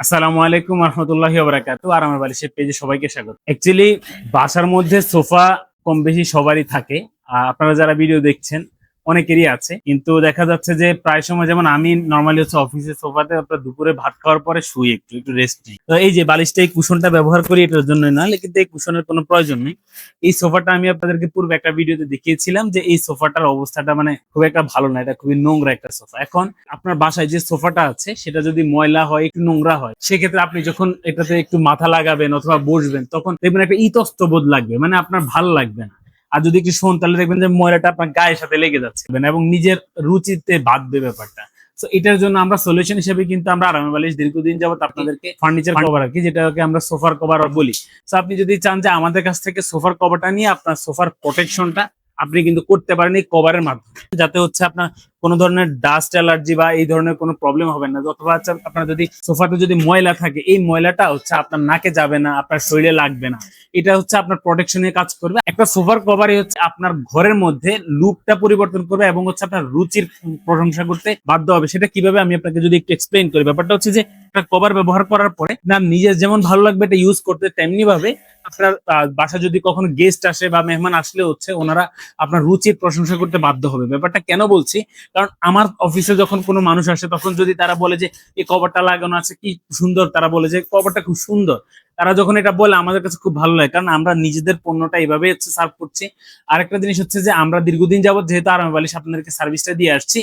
আসসালামু আলাইকুম রহমতুল্লাহ বারাকাতু আর আমার বালিশের পেজে সবাইকে স্বাগত। অ্যাকচুয়ালি বাসার মধ্যে সোফা কম বেশি সবারই থাকে। আপনারা যারা ভিডিও দেখছেন অনেকেরই আছে। কিন্তু দেখা যাচ্ছে যে প্রায় সময় যেমন আমি নর্মালি হচ্ছে অফিসের সোফাতে আপনার দুপুরে ভাত খাওয়ার পরে শুই একটু একটু রেস্ট নিই। তো এই যে বালিশটা, এই কুশনটা ব্যবহার করি এটার জন্য না, কিন্তু এই কুশনের কোনো প্রয়োজন নেই। এই সোফাটা আমি আপনাদেরকে পূর্বে একটা ভিডিওতে দেখিয়েছিলাম যে এই সোফাটার অবস্থাটা মানে খুব একটা ভালো না, এটা খুবই নোংরা একটা সোফা এখন আপনার বাসায় যে সোফাটা আছে, সেটা যদি ময়লা হয়, একটু নোংরা হয়, সেক্ষেত্রে আপনি যখন এটাতে একটু মাথা লাগাবেন অথবা বসবেন, তখন দেখবেন একটা ইতস্ত বোধ লাগবে মানে আপনার ভালো লাগবে না। আর যদি একটু শোন তাহলে দেখবেন যে ময়লাটা আপনার গায়ের সাথে লেগে যাচ্ছে। এবং নিজের রুচিতে বাদ দেবে ব্যাপারটা। তো এটার জন্য আমরা সলিউশন হিসেবে কিন্তু আমরা আরামে বালিশ দীর্ঘদিন যাবত আপনাদেরকে ফার্নিচার কভার আর কি যেটাকে আমরা সোফার কভার বলি। তো আপনি যদি চান যে আমাদের কাছ থেকে সোফার কভারটা নিয়ে আপনার সোফার প্রোটেকশনটা আপনি কিন্তু করতে পারেন এই কভারের মাধ্যমে। যাতে হচ্ছে আপনার কোনো ধরনের ডাস্ট অ্যালার্জি বা এই ধরনের কোনো প্রবলেম হবে না। অথবা আপনার যদি সোফাতে যদি ময়লা থাকে, এই ময়লাটা হচ্ছে আপনার নাকে যাবে না, আপনার শরীরে লাগবে না। এটা হচ্ছে আপনার প্রোটেকশনের কাজ করবে। একটা সোফার কভারই হচ্ছে আপনার ঘরের মধ্যে লুকটা পরিবর্তন করবে এবং হচ্ছে আপনার রুচির প্রশংসা করতে বাধ্য হবে। সেটা কীভাবে আমি আপনাকে যদি একটু এক্সপ্লেইন করি। ব্যাপারটা হচ্ছে যে, একটা কভার ব্যবহার করার পরে না নিজের যেমন ভালো লাগবে, এটা ইউজ করতে তেমনি ভাবে আপনার বাসা যদি কখনো গেস্ট আসে বা মেহমান আসলে হচ্ছে ওনারা আপনার রুচির প্রশংসা করতে বাধ্য হবে। ব্যাপারটা কেন বলছি? কারণ আমার অফিসে যখন কোনো মানুষ আসে তখন যদি তারা বলে যে এই কভারটা লাগানো আছে, কি সুন্দর, তারা বলে যে, কভারটা খুব সুন্দর। তারা যখন এটা বলে, আমাদের কাছে খুব ভালো লাগে। কারণ আমরা নিজেদের পণ্যটা এইভাবে হচ্ছে সার্ভ করছি। আরেকটা জিনিস হচ্ছে যে, আমরা দীর্ঘদিন যাবত যেহেতু আরামে বালিশ আপনাদেরকে সার্ভিসটা দিয়ে আসছি,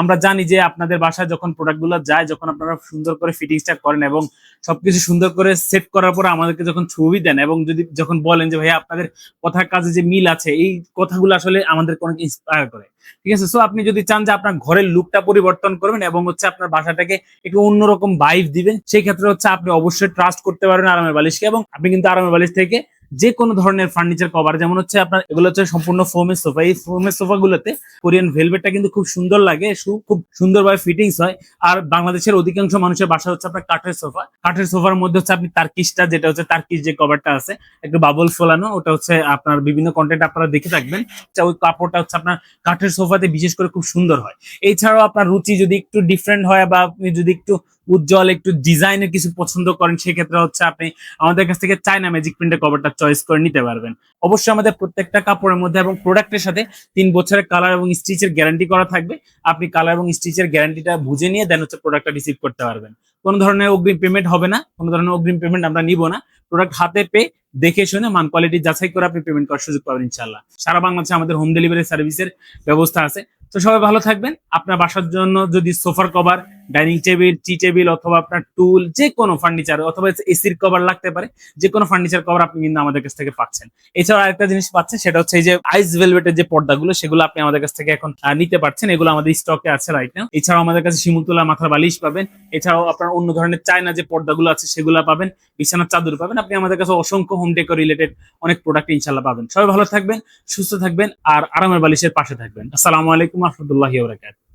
আমরা জানি যে আপনাদের বাসায় যখন প্রোডাক্টগুলো যায়, যখন আপনারা সুন্দর করে ফিটিংসটা করেন এবং সবকিছু সুন্দর করে সেট করার পর আমাদেরকে যখন ছবি দেন এবং যদি যখন বলেন যে ভাই আপনাদের কথার কাজে যে মিল আছে, এই কথাগুলো আসলে আমাদেরকে অনেক ইন্সপায়ার করে। ঠিক আছে? সো আপনি যদি চান যে আপনার ঘরের লুকটা পরিবর্তন করবেন এবং হচ্ছে আপনার বাসাটাকে একটু অন্যরকম বাইফ দিবেন, সেই ক্ষেত্রে হচ্ছে আপনি অবশ্যই ট্রাস্ট করতে পারবেন আরামের বালিশকে এবং আপনি কিন্তু আরামের বালিশ থেকে যে কোনো ধরনের ফার্নিচার কভার যেমন হচ্ছে আপনার, এগুলো হচ্ছে সম্পূর্ণ ফোমের সোফা এই ফোমের সোফা গুলোতে কোরিয়ান ভেলভেটটা কিন্তু খুব সুন্দর লাগে খুব সুন্দরভাবে ফিটিংস হয়। আর বাংলাদেশের অধিকাংশ মানুষের বাসা হচ্ছে আপনার কাঠের সোফা কাঠের সোফার মধ্যে হচ্ছে আপনি তার্কিসটা যেটা হচ্ছে তার্কিস যে কভারটা আছে, একটু বাবল ফোলানো, ওটা হচ্ছে আপনার বিভিন্ন কন্টেন্ট আপনারা দেখে থাকবেন। ওই কাপড়টা হচ্ছে আপনার কাঠের সোফাতে বিশেষ করে খুব সুন্দর হয়। এছাড়াও আপনার রুচি যদি একটু ডিফারেন্ট হয় বা আপনি যদি একটু উজ্জ্বল, একটু ডিজাইনের কিছু পছন্দ করেন, সেক্ষেত্রে হচ্ছে আপনি আমাদের কাছ থেকে চায়না ম্যাজিক প্রিন্টের কভারটা চয়েস করে নিতে পারবেন। অবশ্যই আমাদের প্রত্যেকটা কাপড়ের মধ্যে এবং প্রোডাক্টের সাথে তিন বছরের কালার এবং স্টিচের গ্যারান্টি করা থাকবে। আপনি কালার এবং স্টিচের গ্যারান্টিটা বুঝে নিয়ে দেন হচ্ছে প্রোডাক্টটা রিসিভ করতে পারবেন। কোনো ধরনের অগ্রিম পেমেন্ট হবে না, কোনো ধরনের অগ্রিম পেমেন্ট আমরা নিব না। প্রোডাক্ট হাতে পেয়ে দেখে শুনে মান কোয়ালিটি যাচাই করে আপনি পেমেন্ট করার সুযোগ পাবেন ইনশাল্লাহ সারা বাংলাদেশে আমাদের হোম ডেলিভারি সার্ভিসের ব্যবস্থা আছে। তো সবাই ভালো থাকবেন। আপনার বাসার জন্য যদি সোফার cover dining table, tea table অথবা আপনার টুল যে কোনো ফার্নিচার অথবা এসির কভার লাগতে পারে যে কোনো ফার্নিচার কভার আপনি কিন্তু আমাদের কাছ থেকে পাচ্ছেন। এছাড়া আরেকটা জিনিস পাচ্ছেন, সেটা হচ্ছে এই যে আইস ভেলভেটের যে পর্দাগুলো, সেগুলো আপনি আমাদের কাছ থেকে এখন নিতে পারছেন। এগুলো আমাদের স্টকে আছে রাইট নাও এছাড়াও আমাদের কাছে শিমুলতলা মাথার বালিশ পাবেন। এছাড়াও আপনার অন্য ধরনের চায়না যে পর্দাগুলো আছে, সেগুলো পাবেন। বিছানার চাদর পাবেন। আপনি আমাদের কাছে অসংখ্য হোম ডেকোর রিলেটেড অনেক প্রোডাক্ট ইনশাল্লাহ পাবেন। সবাই ভালো থাকবেন, সুস্থ থাকবেন, আর আরামের বালিশের পাশে থাকবেন। আসসালামু আলাইকুম রহমতুল্লাহি ওবরাকাতুহু